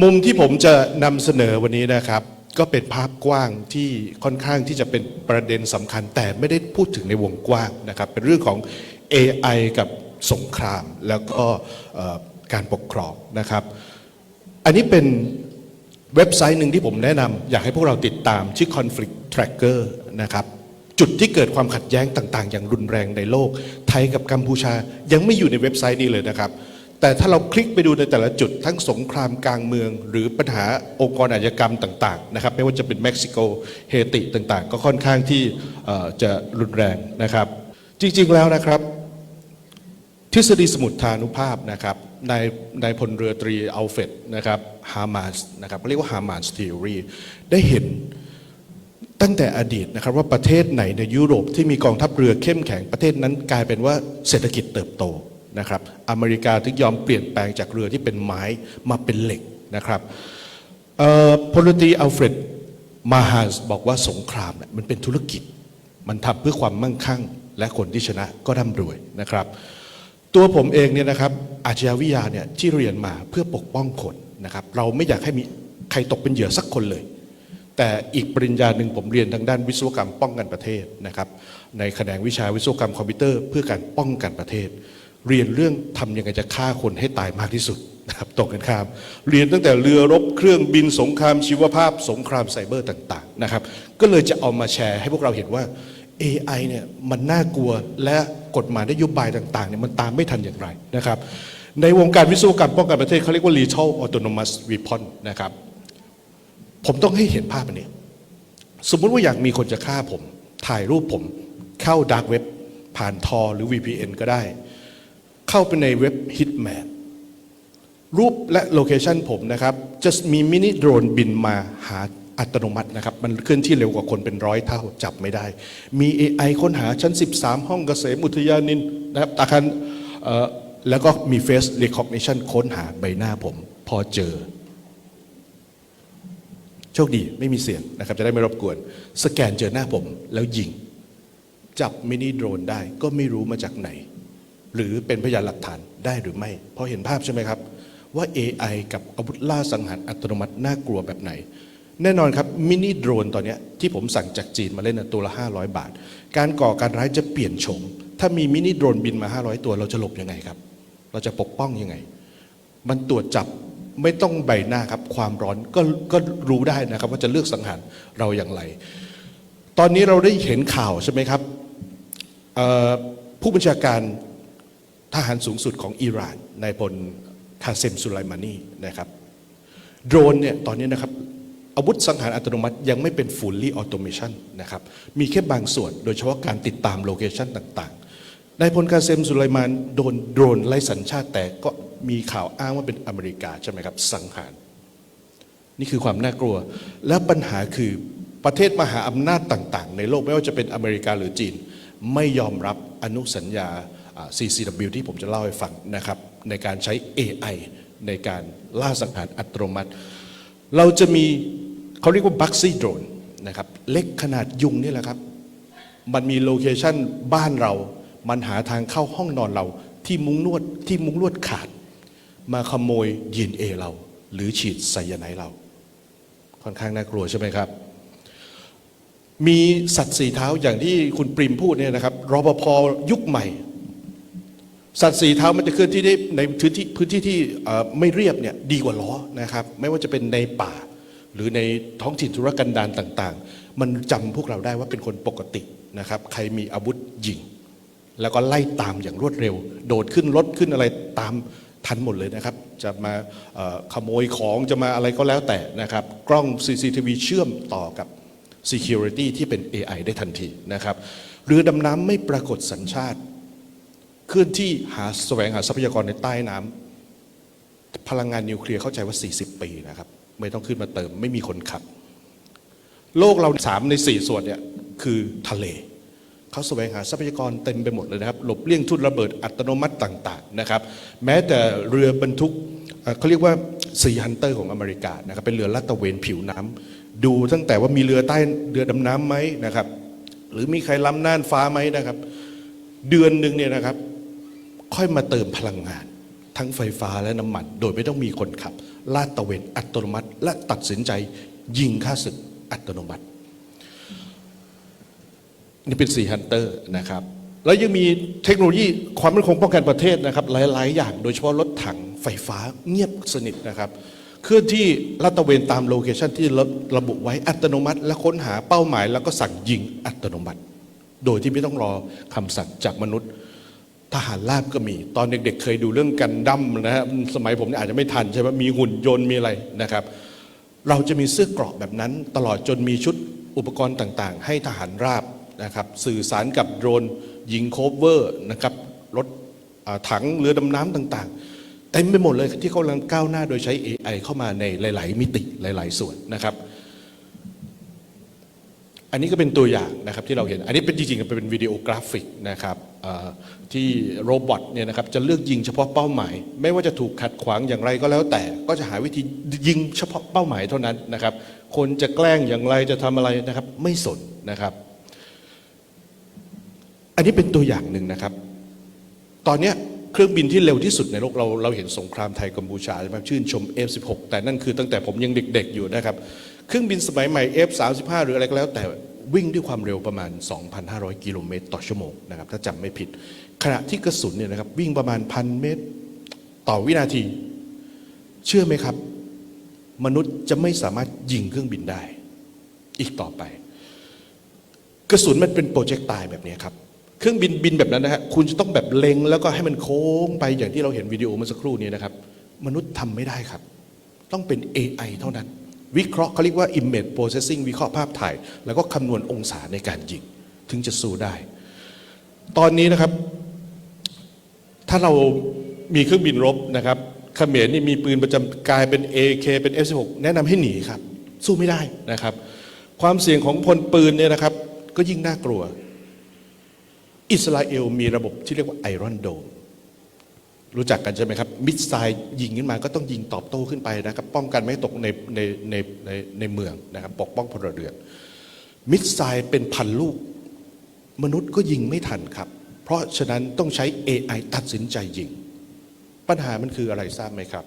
มุมที่ผมจะนำเสนอวันนี้นะครับ ก็เป็นภาพกว้างที่ค่อนข้างที่จะเป็นประเด็นสำคัญ แต่ไม่ได้พูดถึงในวงกว้างนะครับ เป็นเรื่องของ AI กับสงคราม แล้วก็การปกครองนะครับ อันนี้เป็นเว็บไซต์หนึ่งที่ผมแนะนำอยากให้พวกเราติดตามชื่อ conflict tracker นะครับจุดที่เกิดความขัดแย้งต่าง ๆ อย่างรุนแรงในโลก ไทยกับกัมพูชายังไม่อยู่ในเว็บไซต์นี้เลยนะครับ แต่ถ้าเราคลิกไปดูในแต่ละจุดทั้งสงครามกลางเมือง หรือปัญหาองค์กรอาชญากรรมต่างๆนะครับไม่ว่าจะเป็นเม็กซิโกเฮติต่างๆ ก็ค่อนข้างที่จะรุนแรงนะครับ จริงๆแล้วนะครับ ทฤษฎีสมุทฐานุภาพนะครับในในพลเรือตรีอัลเฟดนะครับฮามาสนะครับเรียกว่าฮามาสทีอรีได้เห็นตั้งแต่อดีตนะครับว่าประเทศไหนในยุโรปที่มีกองทัพเรือเข้มแข็งประเทศนั้นกลายเป็นว่าเศรษฐกิจเติบโต นะครับอเมริกาถึงยอมเปลี่ยนแปลงจากเรือที่เป็นไม้มาเป็นเหล็กนะครับพลตรีอัลเฟรดมาฮาสบอกว่าสงครามเนี่ยมันเป็นธุรกิจ มันทำเพื่อความมั่งคั่ง และคนที่ชนะก็ร่ำรวยนะครับ ตัวผมเองเนี่ยนะครับอาชญาวิทยาเนี่ยที่เรียนมาเพื่อปกป้องคนนะครับ เราไม่อยากให้มีใครตกเป็นเหยื่อสักคนเลย แต่อีกปริญญาหนึ่งผมเรียนทางด้านวิศวกรรมป้องกันประเทศนะครับ ในแขนงวิชาวิศวกรรมคอมพิวเตอร์ เพื่อการป้องกันประเทศ เรียนเรื่องทำยังไงจะฆ่าคนให้ตายมากที่สุดนะครับตรงกันข้าม เรียนตั้งแต่เรือรบเครื่องบินสงครามชีวภาพ สงครามไซเบอร์ต่างๆนะครับก็เลยจะเอามาแชร์ให้พวกเราเห็นว่า AI เนี่ยมันน่ากลัวและกฎหมายนโยบายต่างๆเนี่ยมันตามไม่ทันอย่างไรนะครับในวงการวิศวกรรมป้องกันประเทศเขาเรียกว่า lethal autonomous weapon นะครับผมต้องให้เห็นภาพอันนี้ สมมุติว่าอยากมีคนจะฆ่าผม ถ่ายรูปผมเข้าด a r k เว็บผ่านทอหรือ VPN ก็ได้ เข้าไปในเว็บ Hitman รูปและโลเคชันผมนะครับจะมีมินิโดรนบินมาหาอัตโนมัตินะครับ มันเคลื่อนที่เร็วกว่าคนเป็นร้อยเท่าจับไม่ได้ มี AI ค้นหาชั้น 13 ห้องเกษมอุทยานินนะครับอาคารแล้วก็มี Face Recognition ค้นหาใบหน้าผมพอเจอ โชคดีไม่มีเสียงนะครับ จะได้ไม่รบกวน สแกนเจอหน้าผมแล้วยิง จับมินิโดรนได้ก็ไม่รู้มาจากไหน หรือเป็นพยานหลักฐานได้หรือไม่พอเห็นภาพใช่ไหมครับ ว่า AI กับอาวุธล่าสังหารอัตโนมัติน่ากลัวแบบไหน แน่นอนครับมินิโดรนตอนนี้ที่ผมสั่งจากจีนมาเล่นนะตัวละ 500 บาท การก่อการร้ายจะเปลี่ยนโฉมถ้ามีมินิโดรนบินมา 500 ตัวเราจะหลบยังไงครับ เราจะปกป้องยังไง มันตรวจจับไม่ต้องใบหน้าครับ ความร้อนก็ก็รู้ได้นะครับ ว่าจะเลือกสังหารเราอย่างไร ตอนนี้เราได้เห็นข่าวใช่ไหมครับผู้บัญชาการ ทหารสูงสุดของอิหร่านนายพลคาเซมสุไลมานีนะครับโดรนเนี่ยตอนนี้นะครับอาวุธสังหารอัตโนมัติยังไม่เป็น fully automation นะครับมีแค่บางส่วนโดยเฉพาะการติดตามโลเคชันต่างๆนายพลคาเซมสุไลมานโดนโดรนไร้สัญชาติแต่ก็มีข่าวอ้างว่าเป็นอเมริกาใช่ไหมครับสังหาร นี่คือความน่ากลัว และปัญหาคือประเทศมหาอำนาจต่าง ๆ ในโลกไม่ว่าจะเป็นอเมริกาหรือจีน ไม่ยอมรับอนุสัญญา CCW ที่ผมจะเล่าให้ฟังนะครับ ในการใช้ AI ในการล่าสังหารอัตโนมัติ เราจะมีเขาเรียกว่าบัคซี่โดรนนะครับเล็กขนาดยุงนี่แหละครับ มันมีโลเคชันบ้านเรา มันหาทางเข้าห้องนอนเราที่มุ้งนวดที่มุ้งลวดขาด มาขโมยยีนเอเรา หรือฉีดไซยาไนเรา ค่อนข้างน่ากลัวใช่ไหมครับ มีสัตว์สีเท้าอย่างที่คุณปริมพูดเนี่ยนะครับรปภยุคใหม่ สัตว์สีเท้ามันจะเคลื่อนที่ได้ในพื้นที่พื้นที่ที่ไม่เรียบเนี่ยดีกว่าล้อนะครับไม่ว่าจะเป็นในป่า หรือในท้องถิ่นธุรกันดารต่างๆ มันจำพวกเราได้ว่าเป็นคนปกตินะครับใครมีอาวุธยิง แล้วก็ไล่ตามอย่างรวดเร็ว โดดขึ้นรถขึ้นอะไรตามทันหมดเลยนะครับ จะมาขโมยของจะมาอะไรก็แล้วแต่นะครับ กล้อง CCTV เชื่อมต่อกับ Security ที่เป็น AI ได้ทันทีนะครับเรือดำน้ำไม่ปรากฏสัญชาติ เคลื่อนที่หาแสวงหาทรัพยากรในใต้น้ำพลังงานนิวเคลียร์เข้าใจว่า 40 ปีนะครับ ไม่ต้องขึ้นมาเติมไม่มีคนขับ โลกเราสามในสี่ส่วนเนี่ยคือทะเลเขาแสวงหาทรัพยากรเต็มไปหมดเลยนะครับ หลบเลี่ยงทุ่นระเบิดอัตโนมัติต่างๆนะครับ แม้แต่เรือบรรทุกเขาเรียกว่าซีฮันเตอร์ของอเมริกานะครับเป็นเรือลาดตระเวนผิวน้ำดูตั้งแต่ว่ามีเรือใต้เรือดำน้ำไหมนะครับ หรือมีใครล้ำน่านฟ้าไหมนะครับ เดือนหนึ่งเนี่ยนะครับ ค่อยมาเติมพลังงาน ทั้งไฟฟ้าและน้ำมัน โดยไม่ต้องมีคนขับ ลาดตระเวนอัตโนมัติ และตัดสินใจยิงฆ่าศึกอัตโนมัติ นี่เป็น4ฮันเตอร์นะครับ แล้วยังมีเทคโนโลยีความมั่นคงป้องกันประเทศนะครับ หลาย ๆ อย่าง โดยเฉพาะรถถังไฟฟ้าเงียบสนิทนะครับเคลื่อนที่ลาดตระเวนตามโลเคชันที่ระระบุไว้อัตโนมัติ และค้นหาเป้าหมาย แล้วก็สั่งยิงอัตโนมัติ โดยที่ไม่ต้องรอคำสั่งจากมนุษย์ ทหารราบก็มี ตอนเด็กๆเคยดูเรื่องกันดั้มนะฮะสมัยผมนี่อาจจะไม่ทันใช่ไหมมีหุ่นยนต์มีอะไรนะครับ เราจะมีเสื้อกราะแบบนั้น ตลอดจนมีชุดอุปกรณ์ต่างๆ ให้ทหารราบนะครับ สื่อสารกับโดรนยิงโคเวอร์นะครับรถถังเรือดำน้ำต่างๆเต็มไปหมดเลยที่เขากำลังก้าวหน้าโดยใช้ AI เข้ามาในหลาย ๆ มิติหลาย ๆ ส่วนนะครับ อันนี้ก็เป็นตัวอย่างนะครับที่เราเห็น อันนี้เป็นจริงๆเป็นวิดีโอกราฟิกนะครับที่โรบอทเนี่ยนะครับจะเลือกยิงเฉพาะเป้าหมาย ไม่ว่าจะถูกขัดขวางอย่างไรก็แล้วแต่ ก็จะหาวิธียิงเฉพาะเป้าหมายเท่านั้นนะครับ คนจะแกล้งอย่างไรจะทำอะไรนะครับ ไม่สนนะครับ อันนี้เป็นตัวอย่างหนึ่งนะครับ ตอนนี้เครื่องบินที่เร็วที่สุดในโลกเราเราเห็นสงครามไทยกัมพูชาใช่ไหมชื่นชม F16 แต่นั่นคือตั้งแต่ผมยังเด็ก ๆ อยู่นะครับ เครื่องบินสมัยใหม่ F35 หรืออะไรก็แล้ว แต่วิ่งด้วยความเร็วประมาณ 2,500 กิโลเมตรต่อชั่วโมงนะครับถ้าจำไม่ผิด ขณะที่กระสุนเนี่ยนะครับวิ่งประมาณพันเมตรต่อวินาที เชื่อไหมครับ มนุษย์จะไม่สามารถยิงเครื่องบินได้ อีกต่อไป กระสุนมันเป็นโปรเจกต์ตายแบบนี้ครับเครื่องบินบินแบบนั้นนะฮะ คุณจะต้องแบบเล็งแล้วก็ให้มันโค้งไปอย่างที่เราเห็นวิดีโอเมื่อสักครู่นี้นะครับ มนุษย์ทำไม่ได้ครับ ต้องเป็น AI เท่านั้น วิเคราะห์เขาเรียกว่า image processing วิเคราะห์ภาพถ่าย แล้วก็คำนวณองศาในการยิง ถึงจะสู้ได้ ตอนนี้นะครับ ถ้าเรามีเครื่องบินรบนะครับเขมรนี่มีปืนประจำกายเป็น AK เป็น F16 แนะนำให้หนีครับ สู้ไม่ได้นะครับ ความเสี่ยงของพลปืนเนี่ยนะครับ ก็ยิ่งน่ากลัว อิสราเอลมีระบบที่เรียกว่าไอรอนโดม รู้จักกันใช่ไหมครับ มิสไซล์ยิงขึ้นมาก็ต้องยิงตอบโต้ขึ้นไปนะครับ ป้องกันไม่ให้ตกในในในในในเมืองนะครับปกป้องพลเรือน มิสไซล์เป็นพันลูก มนุษย์ก็ยิงไม่ทันครับ เพราะฉะนั้นต้องใช้ AI ตัดสินใจยิง ปัญหามันคืออะไรทราบไหมครับ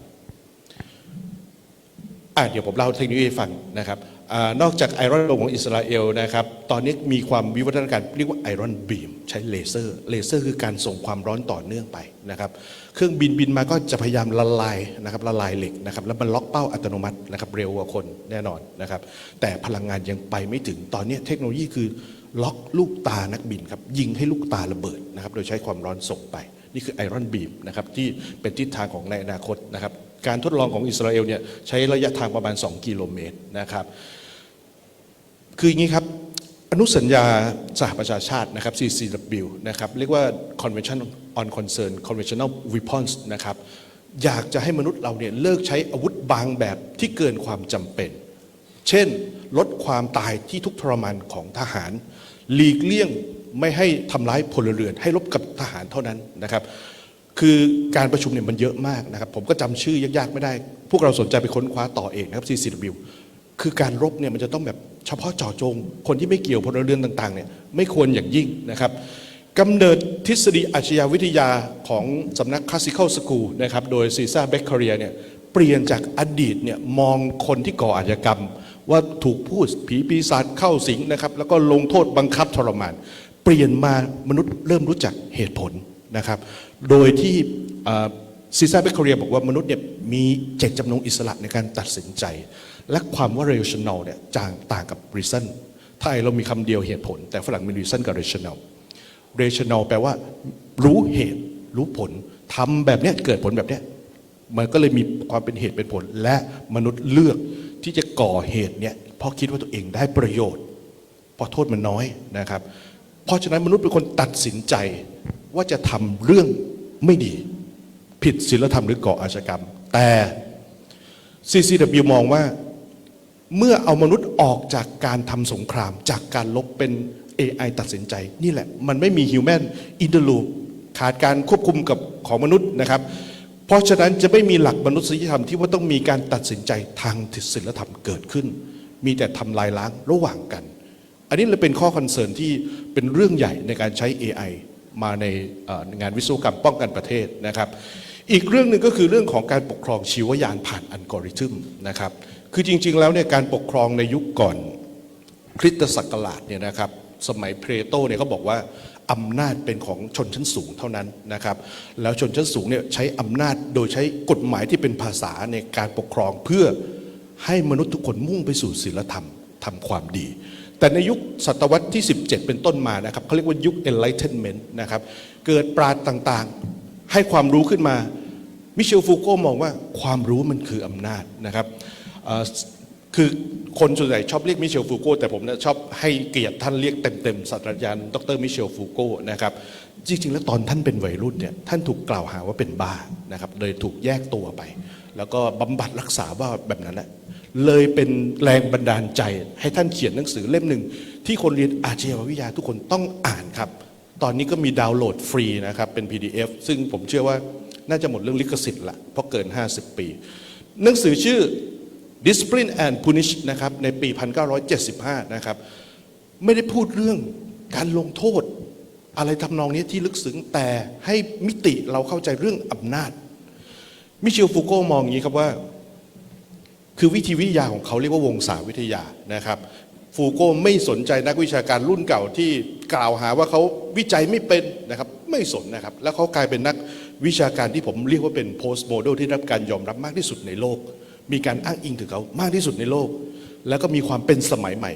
อะเดี๋ยวผมเล่าเทคโนโลยีฟังนะครับ อนอกจากไอรอนโดมของอิสราเอลนะครับ ตอนนี้มีความวิวัฒนาการเรียกว่าไอรอนบีมใช้เลเซอร์ เลเซอร์คือการส่งความร้อนต่อเนื่องไปนะครับ เครื่องบินบินมาก็จะพยายามละลายนะครับละลายเหล็กนะครับ แล้วมันล็อกเป้าอัตโนมัตินะครับเร็วกว่าคนแน่นอนนะครับ แต่พลังงานยังไปไม่ถึง ตอนนี้เทคโนโลยีคือล็อกลูกตานักบินครับยิงให้ลูกตาระเบิดนะครับ โดยใช้ความร้อนส่งไป นี่คือไอรอนบีมนะครับที่เป็นทิศทางของในอนาคตนะครับ การทดลองของอิสราเอลเนี่ยใช้ระยะทางประมาณ 2 กิโลเมตรนะครับ คืออย่างนี้ครับอนุสัญญาสหประชาชาตินะครับ CCW นะครับเรียกว่า Convention on Concern Conventional Weapons นะครับอยากจะให้มนุษย์เราเนี่ยเลิกใช้อาวุธบางแบบที่เกินความจำเป็น เช่น ลดความตายที่ทุกทรมานของทหาร หลีกเลี่ยงไม่ให้ทำร้ายพลเรือน ให้รบกับทหารเท่านั้นนะครับ คือการประชุมเนี่ยมันเยอะมากนะครับ ผมก็จำชื่อยากๆไม่ได้ พวกเราสนใจไปค้นคว้าต่อเองนะครับ CCW คือการรบเนี่ยมันจะต้องแบบเฉพาะเจาะจง คนที่ไม่เกี่ยวพลเรือนต่างๆเนี่ยไม่ควรอย่างยิ่งนะครับกำเนิดทฤษฎีอาชญาวิทยาของสำนัก Classical School นะครับโดยซีซ่าเบคเคเรียเนี่ยเปลี่ยนจากอดีตเนี่ยมองคนที่ก่ออาชญากรรม ว่าถูกพูดผีปีศาจเข้าสิงนะครับแล้วก็ลงโทษบังคับทรมาน เปลี่ยนมามนุษย์เริ่มรู้จักเหตุผล นะครับ โดยที่ซีซ่าเบคเคเรียบอกว่ามนุษย์เนี่ยมีเจตจำนงอิสระในการตัดสินใจ และความว่า rational เนี่ยจางต่างกับ reason ไทยเรามีคำเดียวเหตุผล แต่ฝรั่งมี reason กับ rational rational แปลว่า รู้เหตุรู้ผลทำแบบนี้เกิดผลแบบนี้มันก็เลยมีความเป็นเหตุเป็นผล และมนุษย์เลือกที่จะก่อเหตุเนี่ยเพราะคิดว่าตัวเองได้ประโยชน์เพราะโทษมันน้อยนะครับ เพราะฉะนั้นมนุษย์เป็นคนตัดสินใจ ว่าจะทำเรื่องไม่ดี ผิดศีลธรรมหรือก่ออาชญากรรม แต่ CCW มองว่าเมื่อเอามนุษย์ออกจากการทำสงคราม จากการลบเป็น AI ตัดสินใจ นี่แหละ มันไม่มี Human in the loop ขาดการควบคุมกับของมนุษย์นะครับ เพราะฉะนั้นจะไม่มีหลักมนุษยธรรมที่ว่าต้องมีการตัดสินใจทางศีลธรรมเกิดขึ้น มีแต่ทำลายล้างระหว่างกัน อันนี้เลยเป็นข้อคอนเซิร์นที่เป็นเรื่องใหญ่ในการใช้ AI มาในงานวิศวกรรมป้องกันประเทศนะครับ อีกเรื่องหนึ่งก็คือเรื่องของการปกครองชีวยานผ่านอัลกอริทึมนะครับ คือจริง ๆ แล้วเนี่ยการปกครองในยุคก่อนคริสตศักราชเนี่ยนะครับสมัยเพลโตเนี่ยเขาบอกว่าอำนาจเป็นของชนชั้นสูงเท่านั้นนะครับแล้วชนชั้นสูงเนี่ยใช้อำนาจโดยใช้กฎหมายที่เป็นภาษาในการปกครองเพื่อให้มนุษย์ทุกคนมุ่งไปสู่ศีลธรรมทำความดี แต่ในยุคศตวรรษที่ 17 เป็นต้นมานะครับเขาเรียกว่ายุค enlightenment นะครับเกิดปราดต่างๆ ให้ความรู้ขึ้นมา มิเชลฟูโก้มองว่าความรู้มันคืออำนาจนะครับคือคนส่วนใหญ่ชอบเรียกมิเชลฟูโก้แต่ผมเนี่ยชอบให้เกียรติท่านเรียกเต็มๆศาสตราจารย์ดรมิเชลฟูโก้นะครับจริงๆ แล้วตอนท่านเป็นวัยรุ่นเนี่ยท่านถูกกล่าวหาว่าเป็นบ้านะครับเลยถูกแยกตัวไป แล้วก็บำบัดรักษาว่าแบบนั้นแหละ เลยเป็นแรงบันดาลใจ ให้ท่านเขียนหนังสือเล่มหนึ่ง ที่คนเรียนอาชีววิทยาทุกคนต้องอ่านครับ ตอนนี้ก็มีดาวน์โหลดฟรีนะครับ เป็น PDF ซึ่งผมเชื่อว่าน่าจะหมดเรื่องลิขสิทธิ์ละเพราะเกิน 50 ปี หนังสือชื่อ Discipline and Punish นะครับในปี 1975 นะครับ ไม่ได้พูดเรื่องการลงโทษ อะไรทำนองนี้ที่ลึกซึ้งแต่ให้มิติเราเข้าใจเรื่องอำนาจ มิเชลฟูโกมองอย่างนี้ครับว่า คือวิธีวิทยาของเขาเรียกว่าวงศาวิทยานะครับฟูโก้ไม่สนใจนักวิชาการรุ่นเก่าที่กล่าวหาว่าเขาวิจัยไม่เป็นนะครับไม่สนนะครับ แล้วเขากลายเป็นนักวิชาการที่ผมเรียกว่าเป็น post model ที่รับการยอมรับมากที่สุดในโลก มีการอ้างอิงถึงเขามากที่สุดในโลก แล้วก็มีความเป็นสมัยใหม่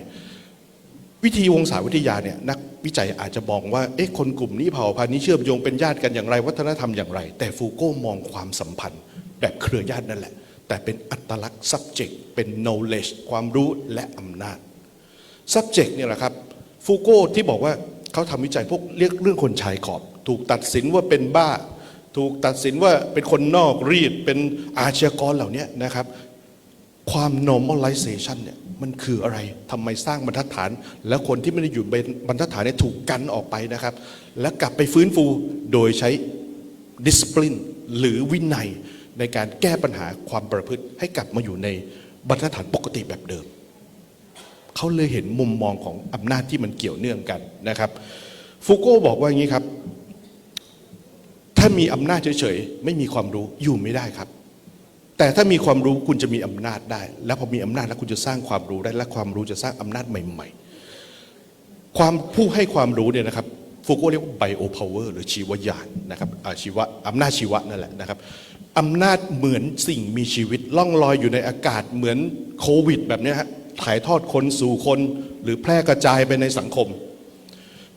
วิธีวงศาวิทยาเนี่ยนักวิจัยอาจจะมองว่าเอ๊ะคนกลุ่มนี้เผ่าพันธุ์นี้เชื่อมโยงเป็นญาติกันอย่างไร วัฒนธรรมอย่างไร แต่ฟูโก้มองความสัมพันธ์แบบเครือญาตินั่นแหละ แต่เป็นอัตลักษณ์ subject เป็น knowledge ความรู้และอำนาจ subject เนี่ยแหละครับฟูโก้ที่บอกว่าเขาทำวิจัยพวกเรียกเรื่องคนชายขอบ ถูกตัดสินว่าเป็นบ้า ถูกตัดสินว่าเป็นคนนอกรีด เป็นอาชญากรเหล่านี้นะครับ ความ normalization เนี่ยมันคืออะไรทำไมสร้างบรรทัดฐาน แล้วคนที่ไม่ได้อยู่บนบรรทัดฐานเนี่ยถูกกันออกไปนะครับ แล้วกลับไปฟื้นฟูโดยใช้ discipline หรือวินัย ในการแก้ปัญหาความประพฤติให้กลับมาอยู่ในบรรทัดฐานปกติแบบเดิม เขาเลยเห็นมุมมองของอำนาจที่มันเกี่ยวเนื่องกันนะครับฟูโก้บอกว่าอย่างนี้ครับ ถ้ามีอำนาจเฉยๆ ไม่มีความรู้อยู่ไม่ได้ครับ แต่ถ้ามีความรู้คุณจะมีอำนาจได้ แล้วพอมีอำนาจแล้วคุณจะสร้างความรู้ได้และความรู้จะสร้างอำนาจใหม่ ๆ ความผู้ให้ความรู้เนี่ยนะครับฟูโก้เรียกว่าไบโอพาวเวอร์หรือชีวยานนะครับอาชีวะอำนาจชีวะนั่นแหละนะครับ อำนาจเหมือนสิ่งมีชีวิต ล่องลอยอยู่ในอากาศเหมือนโควิด แบบนี้ฮะถ่ายทอดคนสู่คน หรือแพร่กระจายไปในสังคม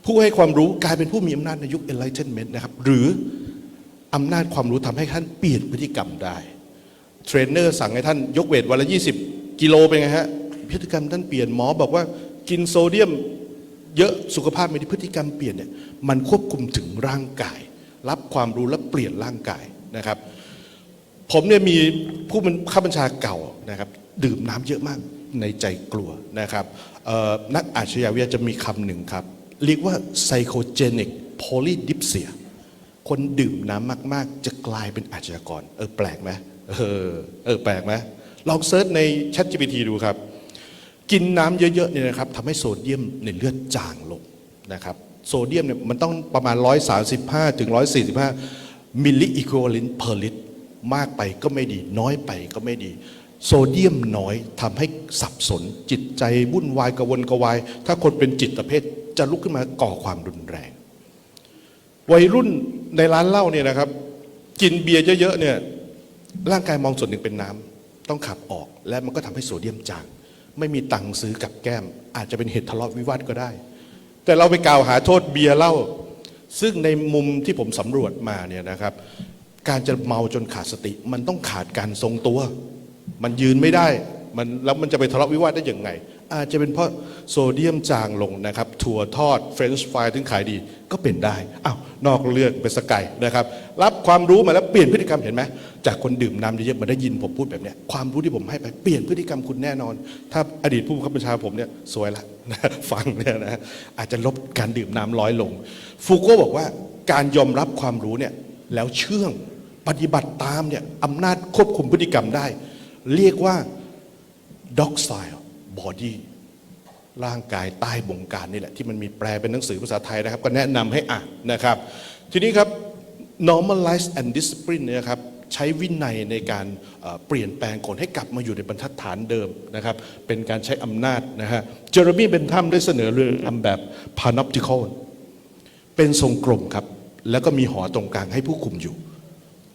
ผู้ให้ความรู้กลายเป็นผู้มีอำนาจในยุค enlightenment นะครับหรืออำนาจความรู้ทำให้ท่านเปลี่ยนพฤติกรรมได้ เทรนเนอร์สั่งให้ท่านยกเวทวันละ 20 กิโลเป็นไงฮะพฤติกรรมท่านเปลี่ยนหมอบอกว่ากินโซเดียมเยอะสุขภาพไม่ดีพฤติกรรมเปลี่ยนเนี่ยมันควบคุมถึงร่างกาย รับความรู้และเปลี่ยนร่างกายนะครับ ผมเนี่ยมีผู้บัญข้าบัญชาเก่านะครับ ดื่มน้ำเยอะมากในใจกลัวนะครับนักอาชญาวิทยาจะมีคำหนึ่งครับ เรียกว่า psychogenic polydipsia คนดื่มน้ำมาก ๆ จะกลายเป็นอาชญากร เออแปลกไหมเออเออแปลกไหมลองเซิร์ชใน ChatGPT ดูครับ กินน้ำเยอะ ๆ เนี่ยนะครับทำให้โซเดียมในเลือดจางลงนะครับ โซเดียมเนี่ยมันต้องประมาณ 135 ถึง 145 มิลลิอิควอเลนต์เพอร์ลิต มากไปก็ไม่ดี น้อยไปก็ไม่ดี โซเดียมน้อยทำให้สับสนจิตใจวุ่นวายกระวนกระวาย ถ้าคนเป็นจิตเภทจะลุกขึ้นมาก่อความรุนแรง วัยรุ่นในร้านเหล้าเนี่ยนะครับ กินเบียร์เยอะๆเนี่ยร่างกายมองส่วนหนึ่งเป็นน้ำต้องขับออกและมันก็ทำให้โซเดียมจางไม่มีตังค์ซื้อกับแก้ม อาจจะเป็นเหตุทะเลาะวิวาทก็ได้ แต่เราไปกล่าวหาโทษเบียร์เหล้าซึ่งในมุมที่ผมสำรวจมาเนี่ยนะครับ การจะเมาจนขาดสติ มันต้องขาดการทรงตัว มันยืนไม่ได้มันแล้วมันจะไปทะเลาะวิวาทได้อยังไง อาจจะเป็นเพราะโซเดียมจางลงนะครับ ถั่วทอดเฟรนช์ฟรายถึงขายดีก็เป็นได้อ้าวนอกเรื่องเป็นสกายนะครับ รับความรู้มาแล้วเปลี่ยนพฤติกรรมเห็นไหมจากคนดื่มน้ำเยอะๆมาได้ยินผมพูดแบบนี้ความรู้ที่ผมให้ไปเปลี่ยนพฤติกรรมคุณแน่นอน ถ้าอดีตผู้บังคับบัญชาผมเนี่ยสวยละฟังเนี่ยนะอาจจะลดการดื่มน้ำร้อยลง ฟูโก้บอกว่าการยอมรับความรู้เนี่ย แล้วเชื่องปฏิบัติตามเนี่ยอำนาจควบคุมพฤติกรรมได้ เรียกว่า docile body ร่างกายใต้บงการนี่แหละ ที่มันมีแปลเป็นหนังสือภาษาไทยนะครับ ก็แนะนำให้อ่านนะครับ ทีนี้ครับ normalize and discipline เนี่ยนะครับใช้วินัยในการเปลี่ยนแปลงคนให้กลับมาอยู่ในบรรทัดฐานเดิมนะครับ เป็นการใช้อำนาจนะฮะเจอร์มีเบนทัมได้เสนอเรื่องทำแบบ panoptical เป็นทรงกลมครับ แล้วก็มีหอตรงกลางให้ผู้คุมอยู่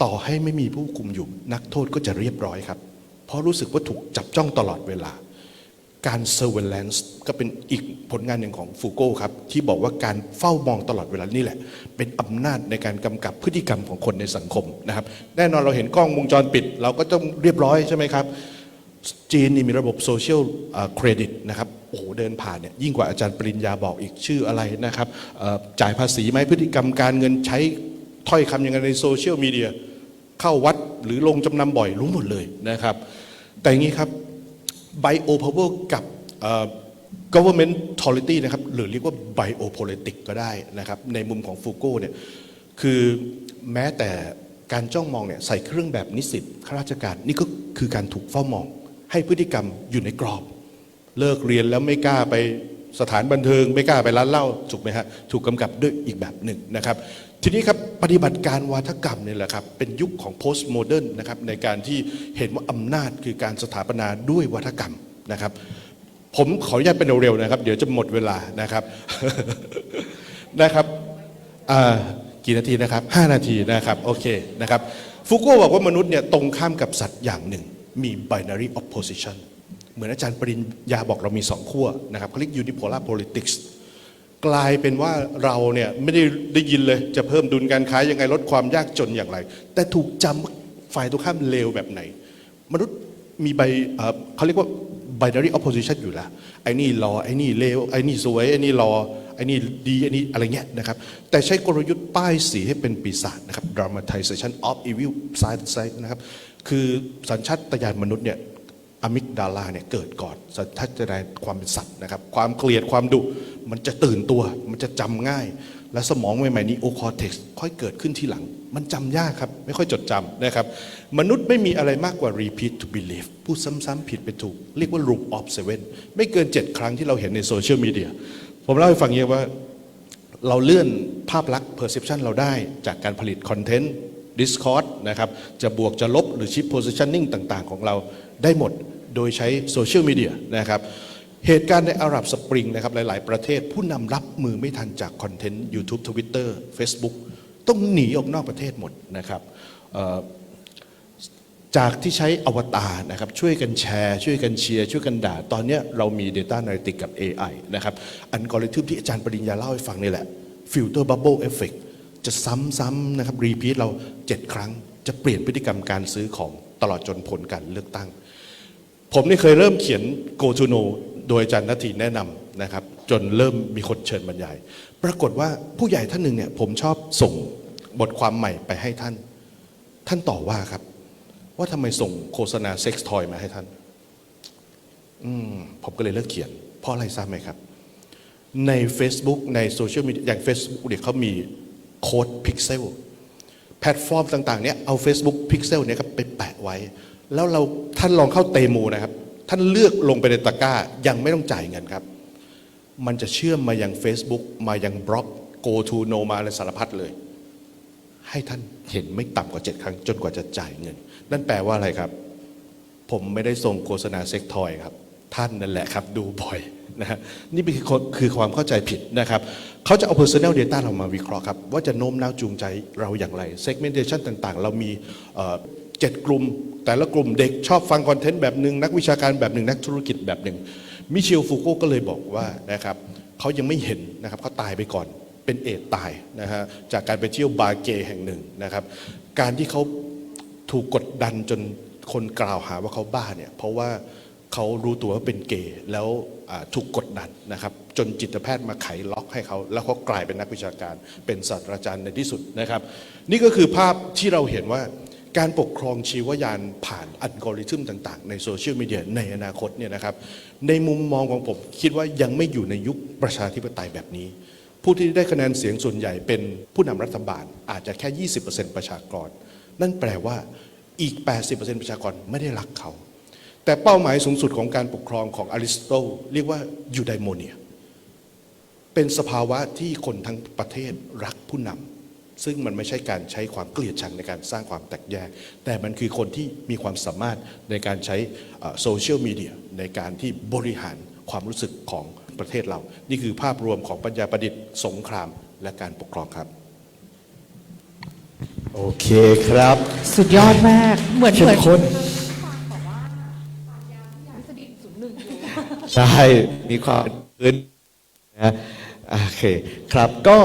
ต่อให้ไม่มีผู้คุมอยู่ นักโทษก็จะเรียบร้อยครับ เพราะรู้สึกว่าถูกจับจ้องตลอดเวลา การ surveillance ก็เป็นอีกผลงานหนึ่งของฟูโก้ครับ ที่บอกว่าการเฝ้ามองตลอดเวลานี่แหละ เป็นอำนาจในการกำกับพฤติกรรมของคนในสังคมนะครับ แน่นอนเราเห็นกล้องวงจรปิด เราก็ต้องเรียบร้อยใช่ไหมครับจีนนี่มีระบบโซเชียลเครดิตนะครับ โอ้โหเดินผ่านเนี่ยยิ่งกว่าอาจารย์ปริญญาบอกอีกชื่ออะไรนะครับจ่ายภาษีไหมพฤติกรรมการเงินใช้ถ้อยคำยังไงในโซเชียลมีเดียเข้าวัดหรือลงจำนำบ่อยรู้หมดเลยนะครับ แต่อย่างนี้ครับ biopower กับเอ่อ government authority นะครับหรือเรียกว่า biopolitic ก็ได้นะครับในมุมของฟูโก้เนี่ยคือแม้แต่การจ้องมองเนี่ยใส่เครื่องแบบนิสิตข้าราชการนี่ก็คือการถูกเฝ้ามอง ให้พฤติกรรมอยู่ในกรอบ เลิกเรียนแล้วไม่กล้าไปสถานบันเทิง ไม่กล้าไปร้านเหล้าถูกไหมฮะถูกกำกับด้วยอีกแบบหนึ่งนะครับ ทีนี้ครับปฏิบัติการวาทกรรมเนี่ยแหละครับเป็นยุคของ post modern นนะครับในการที่เห็นว่าอำนาจคือการสถาปนาด้วยวาทกรรมนะครับ ผมขออนุญาตเป็นเร็วๆนะครับ เดี๋ยวจะหมดเวลานะครับนะครับอ่ากี่นาทีนะครับ 5 นาทีนะครับโอเคนะครับฟูโก้บอกว่ามนุษย์เนี่ยตรงข้ามกับสัตว์อย่างหนึ่งมี binary opposition เหมือนอาจารย์ปริญญาบอกเรามีสองขั้วนะครับเขาเรียก unipolar politics กลายเป็นว่าเราเนี่ยไม่ได้ได้ยินเลยจะเพิ่มดุลการค้ายังไงลดความยากจนอย่างไร แต่ถูกจำว่าฝ่ายตรงข้ามเลวแบบไหน มนุษย์มีใบเอ่อเขาเรียกว่า binary opposition อยู่แล้วไอ้นี่รอไอ้นี่เลวไอ้นี่สวยไอ้นี่รอไอ้นี่ดีไอ้นี่อะไรเงี้ยนะครับ แต่ใช้กลยุทธ์ป้ายสีให้เป็นปีศาจนะครับ dramatization of evil side side นะครับ คือสัญชาตญาณมนุษย์เนี่ย อะมิกดาลาเนี่ยเกิดก่อนสัญชาตญาณความเป็นสัตว์นะครับ ความเกลียดความดุมันจะตื่นตัว มันจะจำง่าย และสมองใหม่ๆนี้โอคอเท็กซ์ค่อยเกิดขึ้นทีหลัง มันจำยากครับ ไม่ค่อยจดจำนะครับ มนุษย์ไม่มีอะไรมากกว่า repeat to believe พูดซ้ำๆผิดไปถูก เรียกว่า loop of seven ไม่เกิน 7 ครั้งที่เราเห็นในโซเชียลมีเดียผมเล่าให้ฟังอย่างนี้ว่าเราเลื่อนภาพลักษณ์ perception เราได้จากการผลิตคอนเทนต์ Discord นะครับจะบวกจะลบหรือ shift positioning ต่าง ๆ ของเรา ได้หมดโดยใช้โซเชียลมีเดียนะครับเหตุการณ์ในอาหรับสปริงนะครับหลาย ๆ ประเทศผู้นำรับมือไม่ทันจากคอนเทนต์ YouTube Twitter Facebook ต้องหนีออกนอกประเทศหมดนะครับจากที่ใช้อวตารนะครับช่วยกันแชร์ ช่วยกันเชียร์ ช่วยกันด่า ตอนนี้เรามี Data Analytics กับ AI นะครับอัลกริทึมที่อาจารย์ปริญญาเล่าให้ฟังนี่แหละ Filter Bubble Effect จะซ้ำๆนะครับรีพีทเรา 7 ครั้งจะเปลี่ยนพฤติกรรมการซื้อของ ตลอดจนผลการเลือกตั้ง ผมนี่เคยเริ่มเขียน Go to Know โดยอาจารย์นาทีแนะนำนะครับ จนเริ่มมีคนเชิญบรรยาย ปรากฏว่าผู้ใหญ่ท่านหนึ่งเนี่ยผมชอบส่งบทความใหม่ไปให้ท่าน ท่านต่อว่าครับ ว่าทำไมส่งโฆษณาเซ็กซ์ทอยมาให้ท่าน อืมผมก็เลยเลิกเขียน เพราะอะไรทราบไหมครับ ใน Facebook ในโซเชียลมีเดียอย่าง Facebook เนี่ยเขามีโค้ดพิกเซลแพลตฟอร์มต่างๆเนี่ยเอา Facebook Pixel เนี่ยครับไปแปะ ไว้ แล้วเราท่านลองเข้าเตมูนะครับ ท่านเลือกลงไปในตะกร้ายังไม่ต้องจ่ายเงินครับ มันจะเชื่อมมายัง Facebook มายังบล็อก Go to No มาอะไรสารพัดเลย ให้ท่านเห็นไม่ต่ำกว่า 7 ครั้ง จนกว่าจะจ่ายเงิน นั่นแปลว่าอะไรครับ ผมไม่ได้ส่งโฆษณาเซ็กทอยครับ ท่านนั่นแหละครับ ดูบ่อยนะฮะนี่เป็นคือคือความเข้าใจผิดนะครับ เขาจะเอา personal data เรามาวิเคราะห์ครับ ว่าจะโน้มน้าวจูงใจเราอย่างไร segmentation ต่างๆ เรามี เจ็ดกลุ่ม แต่ละกลุ่มเด็กชอบฟังคอนเทนต์แบบหนึ่งนักวิชาการแบบหนึ่งนักธุรกิจแบบหนึ่งมิเชลฟูโกก็เลยบอกว่านะครับเขายังไม่เห็นนะครับเขาตายไปก่อนเป็นเอดตายนะฮะจากการไปเที่ยวบาร์เกแห่งหนึ่งนะครับ การที่เขาถูกกดดันจนคนกล่าวหาว่าเขาบ้าเนี่ยเพราะว่าเขารู้ตัวว่าเป็นเกย์แล้วถูกกดดันนะครับ จนจิตแพทย์มาไขล็อกให้เขา แล้วเขากลายเป็นนักวิชาการ เป็นศาสตราจารย์ในที่สุดนะครับ นี่ก็คือภาพที่เราเห็นว่า การปกครองชีวยานผ่านอัลกอริทึมต่างๆ ในโซเชียลมีเดียในอนาคตเนี่ยนะครับในมุมมองของผมคิดว่ายังไม่อยู่ในยุคประชาธิปไตยแบบนี้ ผู้ที่ได้คะแนนเสียงส่วนใหญ่เป็นผู้นำรัฐบาลอาจจะแค่ 20%ประชากร นั่นแปลว่าอีก 80%ประชากรไม่ได้รักเขา แต่เป้าหมายสูงสุดของการปกครองของอริสโตเรียกว่ายูไดโมเนีย เป็นสภาวะที่คนทั้งประเทศรักผู้น ซึ่งมันไม่ใช่การใช้ความเกลียดชังในการสร้างความแตกแยก แต่มันคือคนที่มีความสามารถในการใช้โซเชียลมีเดียในการที่บริหารความรู้สึกของประเทศเรา นี่คือภาพรวมของปัญญาประดิษฐ์สงครามและการปกครองครับ โอเคครับ สุดยอดมาก เหมือนเข้เหมมือนข้นใช่ มีความอื่นนะโอเค ครับก็